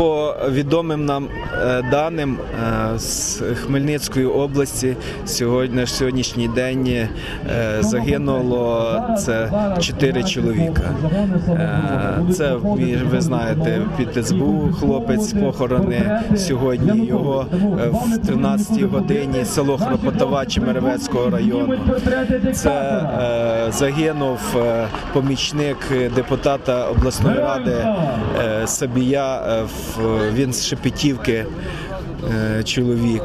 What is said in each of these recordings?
по відомим нам е, даним е, з Хмельницької області сьогодні сьогоднішній день е, загинуло це 4 чоловіка. Це ви- знаєте, під СБУ хлопець похорони сьогодні. Його в 13 годині село Хропотова Чемеровецького району. Це загинув помічник депутата обласної ради Сабія. в- Він з Шепетівки е, чоловік.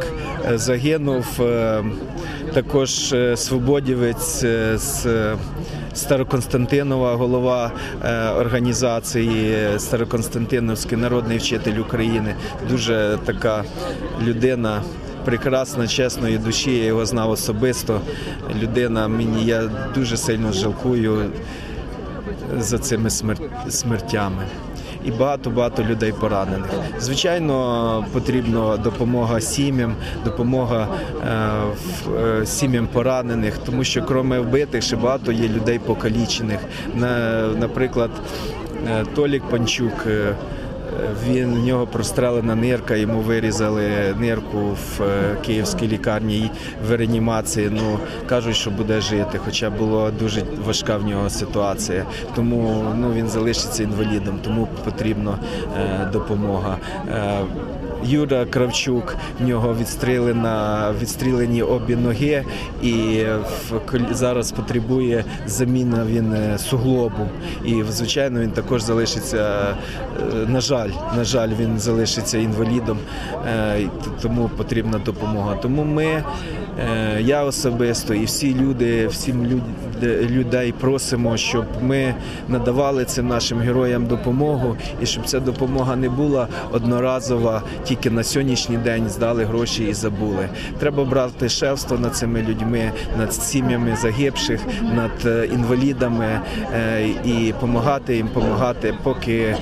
Е, Загинув е, також е, свободівець е, з Староконстантинова, голова е, організації Староконстантиновський народний вчитель України. Дуже така людина. Прекрасна, чесної душі, я його знав особисто. Людина мені я дуже сильно жалкую за цими смертями. І багато-багато людей поранених. Звичайно, потрібна допомога сім'ям, допомога е, е, сім'ям поранених, тому що крім вбитих ще багато є людей покалічених. На, наприклад, е, Толік Панчук. Він в нього прострелена нирка, йому вирізали нирку в е, київській лікарні в реанімації. Ну кажуть, що буде жити, хоча була дуже важка в нього ситуація. Тому ну він залишиться інвалідом, тому потрібна е, допомога. Е, Юра Кравчук, в нього відстрілена, відстрілені обі ноги, і в зараз потребує заміна він е, суглобу. І звичайно він також залишиться. е, На жаль, на жаль, він залишиться інвалідом, е, тому потрібна допомога. Тому ми, я особисто і всі люди, всім люд- людей просимо, щоб ми надавали цим нашим героям допомогу, і щоб ця допомога не була одноразова, тільки на сьогоднішній день здали гроші і забули. Треба брати шефство над цими людьми, над сім'ями загибших, над е, інвалідами е, і допомагати їм, допомагати, поки. е,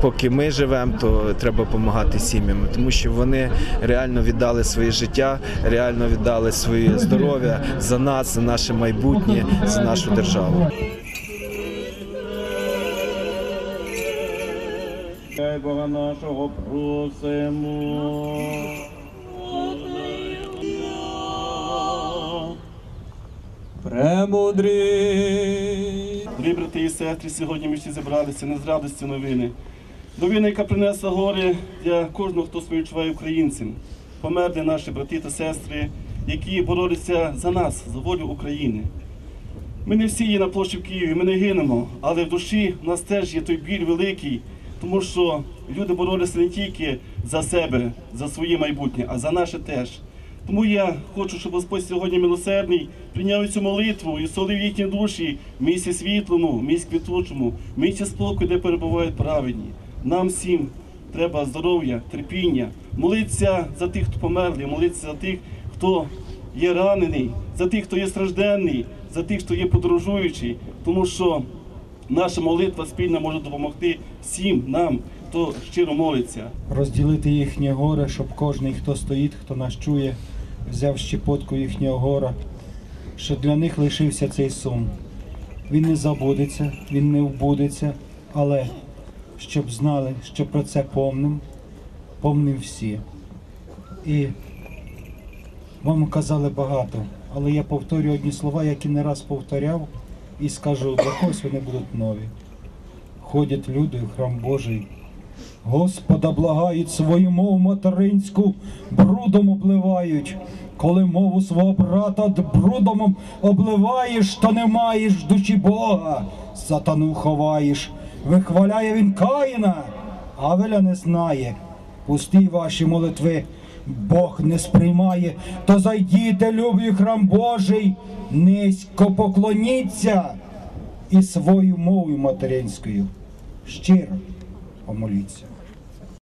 Поки ми живемо, то треба допомагати сім'ям, тому що вони реально віддали своє життя, реально віддали своє здоров'я за нас, за наше майбутнє, за нашу державу. Хай Бога нашого просимо. Премудрий. Дорогі брати і сестри, сьогодні ми всі зібралися не з радості новини. Новина, яка принесла горе для кожного, хто співчуває українцям. Померли наші брати та сестри, які боролися за нас, за волю України. Ми не всі є на площі в Києві, ми не гинемо, але в душі в нас теж є той біль великий, тому що люди боролися не тільки за себе, за своє майбутнє, а за наше теж. Тому я хочу, щоб Господь сьогодні милосердний прийняв цю молитву і солив їхні душі в місці світлому, в місці квітучому, місці спокою, де перебувають праведні. Нам всім треба здоров'я, терпіння, молитися за тих, хто померли, молитися за тих, хто є ранений, за тих, хто є стражденний, за тих, хто є подорожуючий, тому що наша молитва спільна може допомогти всім нам, хто щиро молиться. розділити їхнє горе, щоб кожен, хто стоїть, хто нас чує, взяв щепотку їхнього гора, що для них лишився цей сум. Він не забудеться, він не вбудеться, але щоб знали, що про це помним, помним всі. І вам казали багато, але я повторю одні слова, які не раз повторяв, і скажу, для когось вони будуть нові. Ходять люди в храм Божий, Господа благають свою мову материнську, брудом обливають. Коли мову свого брата брудом обливаєш, то не маєш душі Бога, сатану ховаєш. Вихваляє він Каїна, Авеля не знає. Пусті ваші молитви, Бог не сприймає, то зайдіте, любий храм Божий, низько поклоніться і свою мовою материнською щиро помоліться.